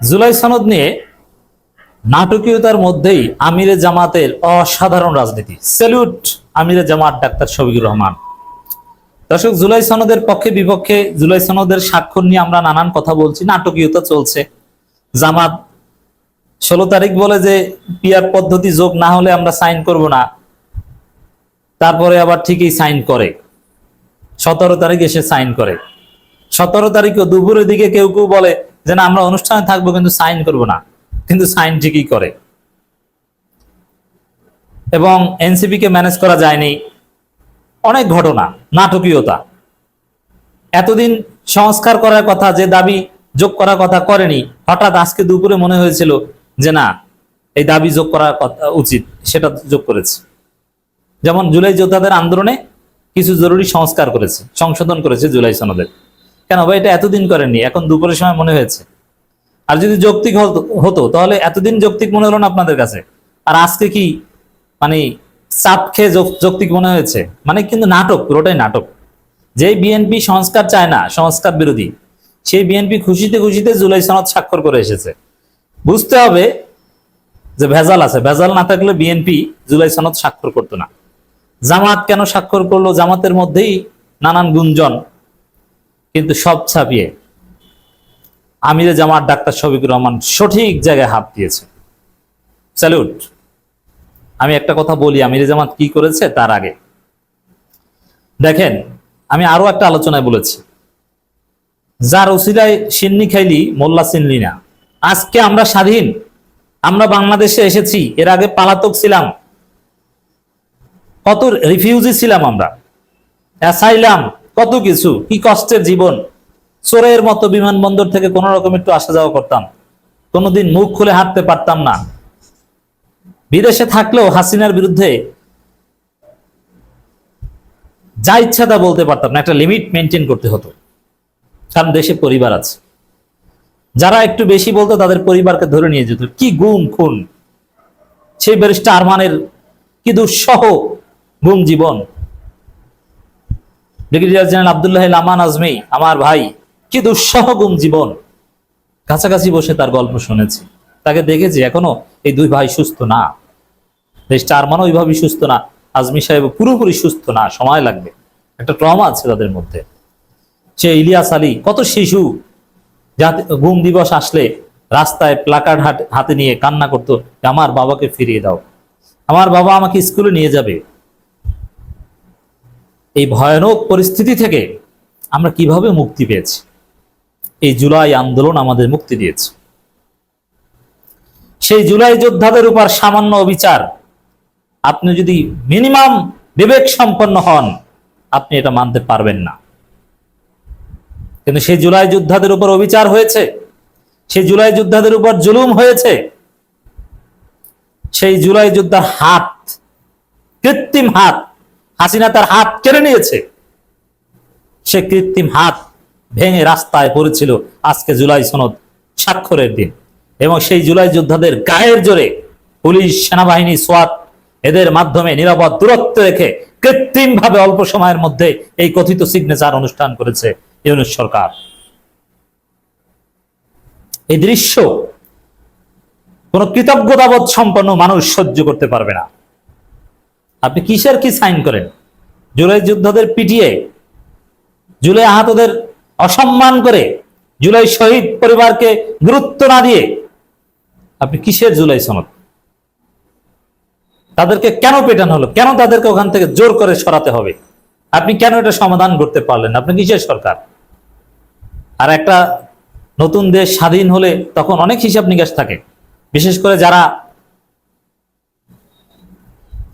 জুলাই সনদ নিয়ে নাটকীয়তার মধ্যেই আমিরে জামাতের অসাধারণ রাজনীতি। স্যালুট আমিরে জামাত ডাক্তার শফিকুর রহমান। দর্শক, জুলাই সনদের পক্ষে বিপক্ষে জুলাই সনদের স্বাক্ষর নিয়ে আমরা নানান কথা বলছি, নাটকীয়তা চলছে। জামাত ষোলো তারিখ বলে যে পিয়ার পদ্ধতি যোগ না হলে আমরা সাইন করব না, তারপরে আবার ঠিকই সাইন করে। সতেরো তারিখ এসে সাইন করে। সতেরো তারিখও দুপুরের দিকে কেউ কেউ বলে যে না, আমরা অনুষ্ঠানে থাকব কিন্তু সাইন করব না। কিন্তু সাইন ঠিকই করে। এবং এনসিপি কে ম্যানেজ করা যায়নি। অনেক ঘটনা, নাটকীয়তা। এতদিন সংস্কার করার কথা, যে দাবি যোগ করার কথা করেনি, হঠাৎ আজকে দুপুরে মনে হয়েছিল যে না, এই দাবি যোগ করার কথা উচিত, সেটা যোগ করেছে। যেমন জুলাই যোদ্ধাদের আন্দোলনে কিছু জরুরি সংস্কার করেছে, সংশোধন করেছে জুলাই সনদের। কেন ভাই, এটা এতদিন করেননি? এখন দুপুরের সময় মনে হয়েছে। আর যদি যৌক্তিক হতো- তাহলে এতদিন যৌক্তিক মনে হলো না আপনাদের কাছে? আর আজকে কি মানে চাপ খেয়ে যৌক্তিক মনে হয়েছে? মানে কিন্তু নাটক, পুরোটাই নাটক। যে বিএনপি সংস্কার চায় না, সংস্কার বিরোধী, সেই বিএনপি খুশিতে খুশিতে জুলাই সনদ স্বাক্ষর করে এসেছে। বুঝতে হবে যে ভেজাল আছে। ভেজাল না থাকলে বিএনপি জুলাই সনদ স্বাক্ষর করতো না। জামাত কেন স্বাক্ষর করল? জামাতের মধ্যেই নানান গুঞ্জন কিন্তু সব ছাপিয়ে আমিরে জামাত ডাক্তার শফিকুর রহমান সঠিক জায়গায় হাত দিয়েছে। স্যালুট। আমি একটা কথা বলি, আমিরে জামাত কি করেছে তার আগে। দেখেন, আমি আরও একটা আলোচনায় বলেছি। যার ওসিলায় সিন্নি খাইলি, মোল্লা চিনলি না। আজকে আমরা স্বাধীন, আমরা বাংলাদেশে এসেছি, এর আগে পালাতক ছিলাম। কত রিফিউজি ছিলাম আমরা। অ্যাসাইলাম কত কিছু? কি কষ্টের জীবন? চোরের মতো বিমানবন্দর থেকে কোনো রকম একটু আসা যাওয়া করতাম। কোনোদিন মুখ খুলে হাঁটতে পারতাম না। বিদেশে থাকলেও হাসিনার বিরুদ্ধে যা ইচ্ছা তা বলতে পারতাম না। একটা লিমিট মেনটেন করতে হতো। কারণ দেশে পরিবার আছে। যারা একটু বেশি বলতো তাদের পরিবারকে ধরে নিয়ে যেত। কি গুম খুন। সেই ব্যারিস্টার আরমানের কি দুঃসহ গুম জীবন। ব্রিগেডিয়ার জেনারেল আবদুল্লাহ লামান আজমি, আমার ভাই। কি দুঃসহ গুম জীবন। কাছাকাছি বসে তার গল্প শুনেছি। তাকে দেখেছি এখনও এই দুই ভাই সুস্থ না। দেশটা আরমানও ওইভাবেই সুস্থ না। আজমি সাহেব পুরোপুরি সুস্থ না, সময় লাগবে। একটা ট্রমা আছে তাদের মধ্যে। সে ইলিয়াস আলী, কত শিশু। যাতে গুম দিবস আসলে রাস্তায় প্লাকার্ড হাতে নিয়ে কান্না করতো, আমার বাবাকে ফিরিয়ে দাও। আমার বাবা আমাকে স্কুলে নিয়ে যাবে। এই ভয়ানক পরিস্থিতি থেকে আমরা কীভাবে মুক্তি পেয়েছি? এই জুলাই আন্দোলন আমাদের মুক্তি দিয়েছে। সেই জুলাই যোদ্ধাদের উপর সামান্য অবিচার, আপনি যদি মিনিমাম বিবেক সম্পন্ন হন, আপনি এটা মানতে পারবেন না। কিন্তু সেই জুলাই যোদ্ধাদের উপর অবিচার হয়েছে, সেই জুলাই যোদ্ধাদের উপর জুলুম হয়েছে, সেই জুলাই যোদ্ধার হাত, কৃত্রিম হাত হাসিনা তার হাত কেড়ে নিয়েছে। সে কৃত্রিম হাত ভেঙে রাস্তায় পড়েছিল আজকে জুলাই সনদ স্বাক্ষরের দিন। এবং সেই জুলাই যোদ্ধাদের গায়ের জোরে পুলিশ, সেনাবাহিনী সোয়াত এদের মাধ্যমে নিরাপদ দূরত্ব রেখে কৃত্রিম ভাবে অল্প সময়ের মধ্যে এই কথিত সিগনেচার অনুষ্ঠান করেছে ইউনুস সরকার। এই দৃশ্য কোন কৃতজ্ঞতাবোধ সম্পন্ন মানুষ সহ্য করতে পারবে না। আপনি কিসের কি সাইন করেন? জুলাই যোদ্ধাদের পিটিয়ে, জুলাই আহতদের অসম্মান করে, জুলাই শহীদ পরিবারকে গুরুত্ব না দিয়ে আপনি কিসের জুলাই সনদ? তাদেরকে কেন পেটানো হলো? কেন তাদেরকে ওখান থেকে জোর করে সরাতে হবে? আপনি কেন এটা সমাধান করতে পারলেন আপনি কিসের সরকার? আর একটা নতুন দেশ স্বাধীন হলে তখন অনেক হিসাব নিকাশ থাকে। বিশেষ করে যারা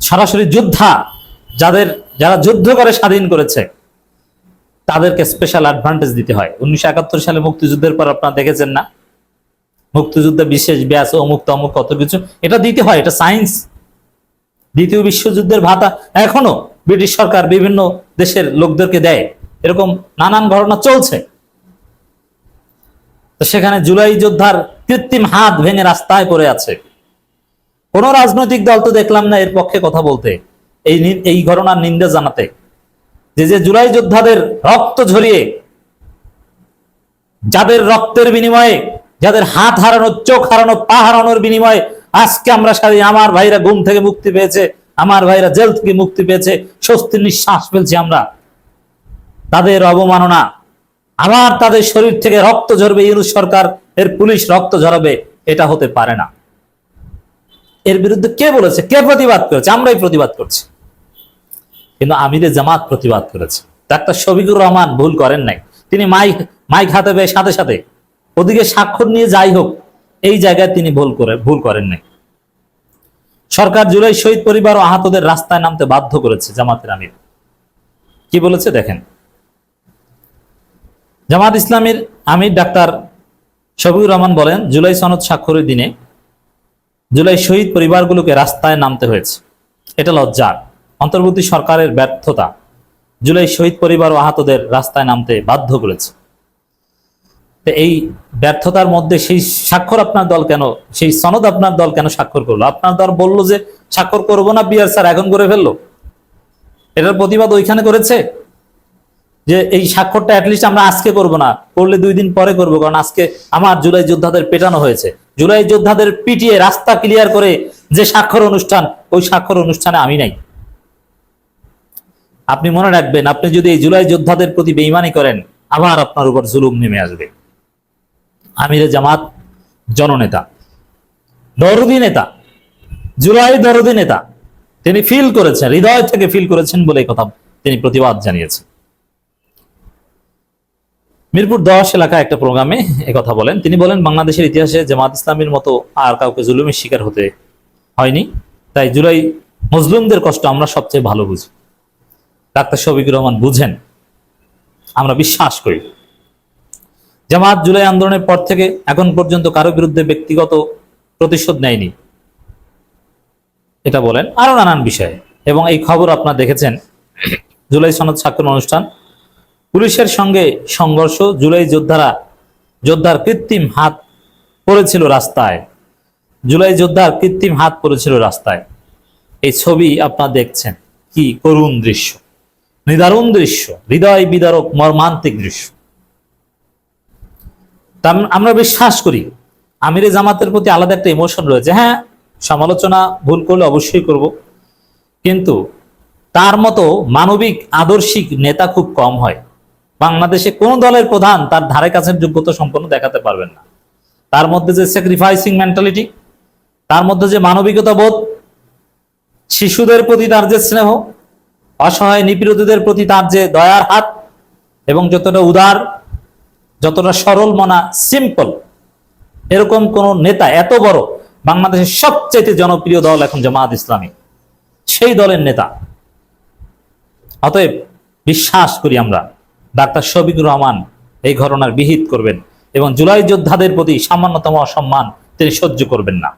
সরাসরি যোদ্ধা যাদের, যারা যুদ্ধ করে স্বাধীন করেছে, তাদেরকে স্পেশাল অ্যাডভান্টেজ দিতে হয়। উনিশশো একাত্তর সালে মুক্তিযুদ্ধের পর আপনারা দেখেছেন না? মুক্তিযুদ্ধে বিশেষ ব্যাস, অমুক তমুক কত কিছু। এটা দিতে হয়, এটা সায়েন্স দ্বিতীয় বিশ্বযুদ্ধের ভাতা এখনও ব্রিটিশ সরকার বিভিন্ন দেশের লোকদেরকে দেয়। এরকম নানান ঘটনা চলছে। তো সেখানে জুলাই যোদ্ধার কৃত্রিম হাত ভেঙে রাস্তায় পড়ে আছে। কোন রাজনৈতিক দল তো দেখলাম না এর পক্ষে কথা বলতে। এই এই ঘটনার নিন্দা জানাতে। যে যে জুলাই যোদ্ধাদের রক্ত ঝরিয়ে, যাদের রক্তের বিনিময়ে, যাদের হাত হারানো, চোখ হারানো, পা হারানোর বিনিময়ে আজকে আমরা সারি, আমার ভাইরা ঘুম থেকে মুক্তি পেয়েছে, আমার ভাইরা জেল থেকে মুক্তি পেয়েছে, স্বস্তির নিঃশ্বাস ফেলছি আমরা। তাদের অবমাননা, আবার তাদের শরীর থেকে রক্ত ঝরবে ইউনুস সরকার, এর পুলিশ রক্ত ঝরাবে, এটা হতে পারে না। এর বিরুদ্ধে কে বলেছে? কে প্রতিবাদ করেছে? আমরাই প্রতিবাদ করছি। কিন্তু আমিরে জামাত প্রতিবাদ করেছে। ডাক্তার শফিকুর রহমান ভুল করেন নাই। তিনি মাইক মাইক হাতে পেয়ে সাথে সাথে ওদিকে স্বাক্ষর নিয়ে যাই হোক, এই জায়গায় তিনি ভুল করে, ভুল করেন নাই। সরকার জুলাই শহীদ পরিবার ও আহতদের রাস্তায় নামতে বাধ্য করেছে জামাতের আমির। কি বলেছে? দেখেন। জামাত ইসলামের আমির ডাক্তার শফিকুর রহমান বলেন, জুলাই সনদ স্বাক্ষরের দিনে জুলাই শহীদ পরিবারগুলোকে রাস্তায় নামতে হয়েছে। এটা লজ্জার। অন্তর্বর্তী সরকারের ব্যর্থতা জুলাই শহীদ পরিবার ও আহতদের রাস্তায় নামতে বাধ্য করেছে। এই ব্যর্থতার মধ্যে সেই স্বাক্ষর আপনার দল কেন, সেই সনদ আপনার দল কেন স্বাক্ষর করল? আপনার দল বলল যে, স্বাক্ষর করব না বিয়ার স্যার এখন করে ফেলল। এটার প্রতিবাদ ওইখানে করেছে? যে এই স্বাক্ষরটা অ্যাটলিস্ট আমরা আজকে করব না, করলে দুই দিন পরে করব, কারণ আজকে আমার জুলাই যোদ্ধাদের পেটানো হয়েছে। জুলাই যোদ্ধাদের পিটিয়ে রাস্তা ক্লিয়ার করে যে স্বাক্ষর অনুষ্ঠান, ওই স্বাক্ষর অনুষ্ঠানে আমি নাই। আপনি মনে রাখবেন, আপনি যদি এই জুলাই যোদ্ধাদের প্রতি বেইমানি করেন, আবার আপনার উপর জুলুম নেমে আসবে। আমিরে জামাত জননেতা, দরদি নেতা, জুলাই দরদি নেতা, তিনি ফিল করেছেন, হৃদয় থেকে ফিল করেছেন বলে কথা তিনি প্রতিবাদ জানিয়েছেন। মিরপুর দশ এলাকায় একটা প্রোগ্রামে কথা বলেন। তিনি বলেন, বাংলাদেশের ইতিহাসে জামাত ইসলামের মতো আর কাউকে জুলুমের শিকার হতে হয়নি। তাই জুলাই মজলুমদের কষ্ট আমরা সবচেয়ে ভালো বুঝি। ডাক্তার শফিকুর রহমান বুঝেন, আমরা বিশ্বাস করি। জামাত জুলাই আন্দোলনের পর থেকে এখন পর্যন্ত কারও বিরুদ্ধে ব্যক্তিগত প্রতিশোধ নেয়নি। এটা বলেন আরও নানান বিষয়ে। এবং এই খবর আপনারা দেখেছেন। জুলাই সনদ স্বাক্ষর অনুষ্ঠান পুলিশের সঙ্গে সংঘর্ষ, জুলাই যোদ্ধারা, যোদ্ধার কৃত্রিম হাত পড়েছিল রাস্তায়। জুলাই যোদ্ধার কৃত্রিম হাত পড়েছিল রাস্তায়। এই ছবি আপনারা দেখছেন। কি করুণ দৃশ্য। নিদারুণ দৃশ্য। হৃদয় বিদারক, মর্মান্তিক দৃশ্য। আমরা বিশ্বাস করি, আমিরে জামাতের প্রতি আলাদা একটা ইমোশন রয়েছে। হ্যাঁ সমালোচনা, ভুল করলে অবশ্যই করব। কিন্তু তার মতো মানবিক, আদর্শিক নেতা খুব কম হয়। বাংলাদেশে কোন দলের প্রধান তার ধারে কাছের যোগ্যতা সম্পন্ন দেখাতে পারবেন না। তার মধ্যে যে স্যাক্রিফাইসিং মেন্টালিটি তার মধ্যে যে মানবিকতা বোধ, শিশুদের প্রতি তার যে স্নেহ, অসহায় নিপীড়িতদের প্রতি তার যে দয়ার হাত, এবং যতটা উদার, যতটা সরল মনা সিম্পল এরকম কোন নেতা এত বড় বাংলাদেশের সবচেয়ে জনপ্রিয় দল এখন জামাত ইসলামী। সেই দলের নেতা। অতএব বিশ্বাস করি আমরা ডাক্তার শফিকুর রহমান এই ঘটনার বিহিত করবেন এবং জুলাই যোদ্ধাদের প্রতি সামান্যতম অসম্মান তিনি সহ্য করবেন না।